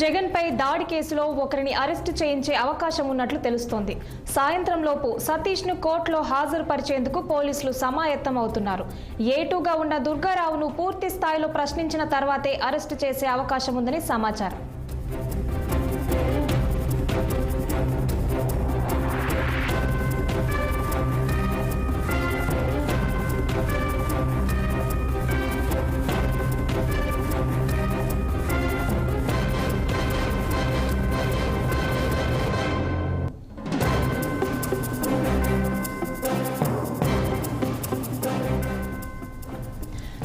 జగన్ పై దాడి కేసులో ఒకరిని అరెస్టు చేయించే అవకాశం ఉన్నట్లు తెలుస్తోంది. సాయంత్రం లోపు సతీష్ను కోర్టులో హాజరుపరిచేందుకు పోలీసులు సమాయత్తం అవుతున్నారు. ఏటూగా ఉన్న దుర్గారావును పూర్తి స్థాయిలో ప్రశ్నించిన తర్వాతే అరెస్టు చేసే అవకాశం ఉందని సమాచారం.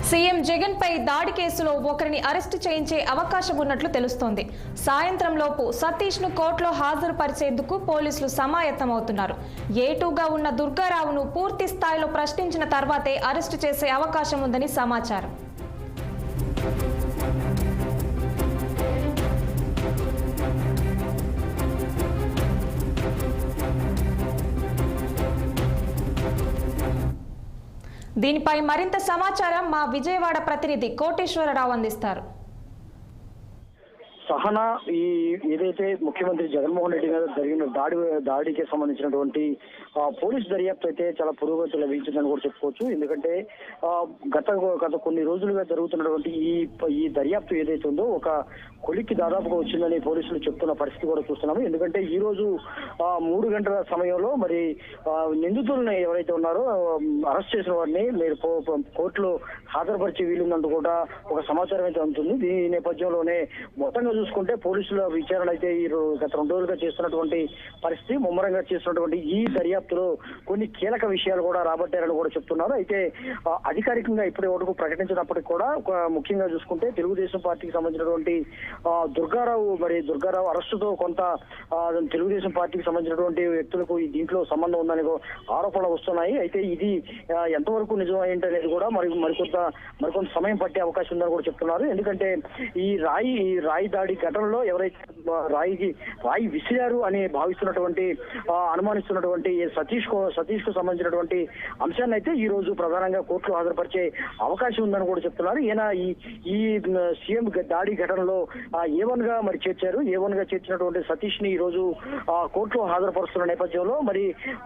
సీఎం జగన్ పై దాడి కేసులో ఒకరిని అరెస్టు చేయించే అవకాశం ఉన్నట్లు తెలుస్తోంది. సాయంత్రం లోపు సతీష్ను కోర్టులో హాజరుపరిచేందుకు పోలీసులు సమాయత్తమవుతున్నారు. ఏటూగా ఉన్న దుర్గారావును పూర్తి స్థాయిలో ప్రశ్నించిన తర్వాతే అరెస్టు చేసే అవకాశం ఉందని సమాచారం. దీనిపై మరింత సమాచారం మా విజయవాడ ప్రతినిధి కోటేశ్వరరావు అందిస్తారు. సహనా ఈ ఏదైతే ముఖ్యమంత్రి జగన్మోహన్ రెడ్డి మీద జరిగిన దాడి దాడికి సంబంధించినటువంటి పోలీస్ దర్యాప్తు అయితే చాలా పురోగతి లభించిందని కూడా చెప్పుకోవచ్చు. ఎందుకంటే గత గత కొన్ని రోజులుగా జరుగుతున్నటువంటి ఈ ఈ దర్యాప్తు ఏదైతే ఉందో ఒక కొలిక్కి దాదాపుగా వచ్చిందని పోలీసులు చెప్తున్న పరిస్థితి కూడా చూస్తున్నాము. ఎందుకంటే ఈ రోజు మూడు గంటల సమయంలో మరి నిందితులను ఎవరైతే ఉన్నారో అరెస్ట్ చేసిన వారిని మీరు కోర్టులో హాజరుపరిచే వీలుందంటూ కూడా ఒక సమాచారం అయితే ఉంటుంది దీని నేపథ్యంలోనే మొత్తంగా చూసుకుంటే పోలీసుల విచారణ అయితే ఈ గత రెండు రోజులుగా చేస్తున్నటువంటి పరిస్థితి ముమ్మరంగా చేస్తున్నటువంటి ఈ దర్యాప్తులో కొన్ని కీలక విషయాలు కూడా రాబట్టారని కూడా చెప్తున్నారు. అయితే అధికారికంగా ఇప్పటి వరకు ప్రకటించినప్పటికీ కూడా ముఖ్యంగా చూసుకుంటే తెలుగుదేశం పార్టీకి సంబంధించినటువంటి దుర్గారావు మరి దుర్గారావు అరెస్టుతో కొంత తెలుగుదేశం పార్టీకి సంబంధించినటువంటి వ్యక్తులకు దీంట్లో సంబంధం ఉందని ఆరోపణలు వస్తున్నాయి. అయితే ఇది ఎంతవరకు నిజం ఏంటనేది కూడా మరి మరికొంత మరికొంత సమయం పట్టే అవకాశం ఉందని కూడా చెప్తున్నారు. ఎందుకంటే ఈ రాయి ఈ రాయి దాడి ఘటనలో ఎవరైతే రాయికి రాయి విసిరారు అని భావిస్తున్నటువంటి అనుమానిస్తున్నటువంటి సతీష్కు సతీష్కు సంబంధించినటువంటి అంశాన్ని అయితే ఈ రోజు ప్రధానంగా కోర్టులో హాజరుపరిచే అవకాశం ఉందని కూడా చెప్తున్నారు. ఈయన ఈ ఈ సీఎం దాడి ఘటనలో ఏ వన్గా మరి చేర్చారు? ఏ వన్గా చేర్చినటువంటి సతీష్ని ఈ రోజు కోర్టులో హాజరుపరుస్తున్న నేపథ్యంలో మరి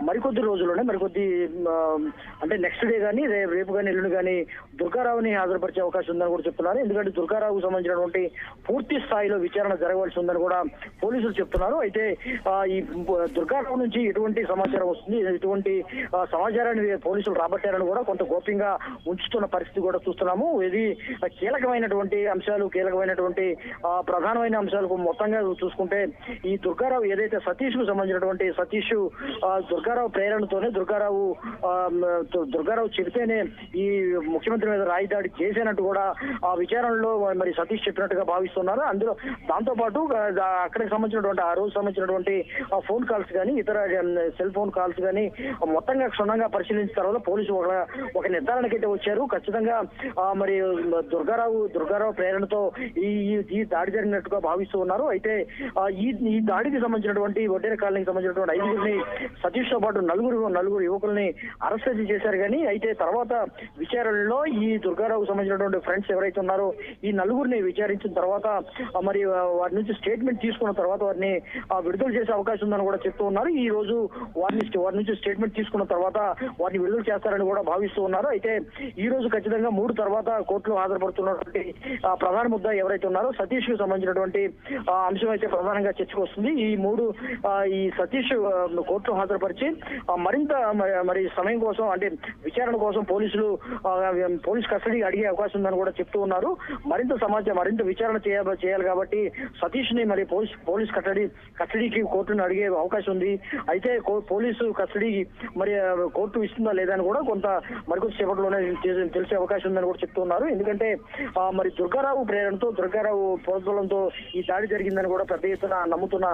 మరికొద్ది రోజుల్లోనే మరికొద్ది అంటే నెక్స్ట్ డే కానీ రేపు కానీ ఎల్లుండి కానీ దుర్గారావుని హాజరుపరిచే అవకాశం ఉందని కూడా చెప్తున్నారు. ఎందుకంటే దుర్గారావుకు సంబంధించినటువంటి పూర్తి స్థాయిలో విచారణ జరగవలసి ఉందని కూడా పోలీసులు చెప్తున్నారు. అయితే ఈ దుర్గారావు నుంచి ఎటువంటి సమాచారం వస్తుంది? ఎటువంటి సమాచారాన్ని పోలీసులు రాబట్టారని కూడా కొంత గోప్యంగా ఉంచుతున్న పరిస్థితి కూడా చూస్తున్నాము. ఇది కీలకమైనటువంటి అంశాలు కీలకమైనటువంటి ప్రధానమైన అంశాలకు మొత్తంగా చూసుకుంటే ఈ దుర్గారావు ఏదైతే సతీష్కు సంబంధించినటువంటి సతీష్ దుర్గారావు ప్రేరణతోనే దుర్గారావు దుర్గారావు చెబితేనే ఈ ముఖ్యమంత్రి మీద రాయి దాడి చేశానంటూ కూడా ఆ విచారణలో మరి సతీష్ చెప్పినట్టుగా భావిస్తున్నారు. అందులో దాంతో పాటు అక్కడికి సంబంధించినటువంటి ఆ రోజు సంబంధించినటువంటి ఆ ఫోన్ కాల్స్ కానీ ఇతర సెల్ ఫోన్ కాల్స్ కానీ మొత్తంగా క్షుణ్ణంగా పరిశీలించిన తర్వాత పోలీసులు ఒక ఒక అయితే వచ్చారు. ఖచ్చితంగా మరి దుర్గారావు దుర్గారావు ప్రేరణతో ఈ ఈ- దాడి జరిగినట్టుగా భావిస్తూ ఉన్నారు. అయితే ఈ ఈ దాడికి సంబంధించినటువంటి వడ్డేర కాలనీకి సంబంధించినటువంటి ఐదుగురిని సతీష్తో పాటు నలుగురు నలుగురు యువకుల్ని అరెస్ట్ చేశారు. కానీ అయితే తర్వాత విచారణలో ఈ దుర్గారావుకు సంబంధించినటువంటి ఫ్రెండ్స్ ఎవరైతే ఉన్నారో ఈ నలుగురిని విచారించిన తర్వాత మరి వారి నుంచి స్టేట్మెంట్ తీసుకున్న తర్వాత వారిని విడుదల చేసే అవకాశం ఉందని కూడా చెప్తూ ఉన్నారు. ఈ రోజు వారిని వారి నుంచి స్టేట్మెంట్ తీసుకున్న తర్వాత వారిని విడుదల చేస్తారని కూడా భావిస్తూ ఉన్నారు. అయితే ఈ రోజు ఖచ్చితంగా మూడు తర్వాత కోర్టులో హాజరుపడుతున్నటువంటి ప్రధాన ముద్ద ఎవరైతే ఉన్నారో సతీష్కు సంబంధించినటువంటి అంశం అయితే ప్రధానంగా చర్చకు వస్తుంది. ఈ మూడు ఈ సతీష్ కోర్టులో హాజరుపరిచి మరింత మరి- సమయం కోసం అంటే విచారణ కోసం పోలీసులు పోలీస్ కస్టడీ అడిగే అవకాశం ఉందని కూడా చెప్తూ ఉన్నారు. మరింత సమాచారం మరింత విచారణ చేయాలి కాబట్టి సతీష్ని మరి పోలీస్ పోలీస్ కస్టడీ కస్టడీకి కోర్టును అడిగే అవకాశం ఉంది. అయితే పోలీసు కస్టడీ మరి కోర్టు ఇస్తుందా లేదా అని కూడా కొంత మరికొద్ది సేపట్లోనే తెలిసే అవకాశం ఉందని కూడా చెప్తున్నారు ఎందుకంటే మరి దుర్గారావు ప్రేరణతో దుర్గారావు ప్రోద్బలంతో ఈ దాడి జరిగిందని కూడా పెద్ద ఎత్తున నమ్ముతున్న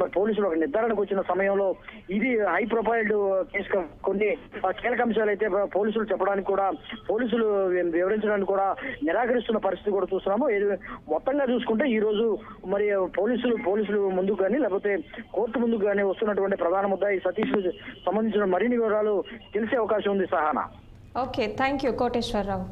మరి పోలీసులు ఒక నిర్ధారణకు వచ్చిన సమయంలో ఇది హై ప్రొఫైల్డ్ కేసు కొన్ని కీలక అంశాలు అయితే పోలీసులు చెప్పడానికి కూడా పోలీసులు వివరించడానికి కూడా నిరాకరిస్తున్న పరిస్థితి కూడా చూస్తున్నాము. మొత్తంగా చూసుకుంటే ఈ రోజు మరి పోలీసులు పోలీసులు ముందుకు కానీ లేకపోతే కోర్టు ముందుకు కానీ వస్తున్నటువంటి ప్రధాన ముద్ద ఈ సతీష్ సంబంధించిన మరిన్ని వివరాలు తెలిసే అవకాశం ఉంది Sahana. Okay thank you Koteswararao.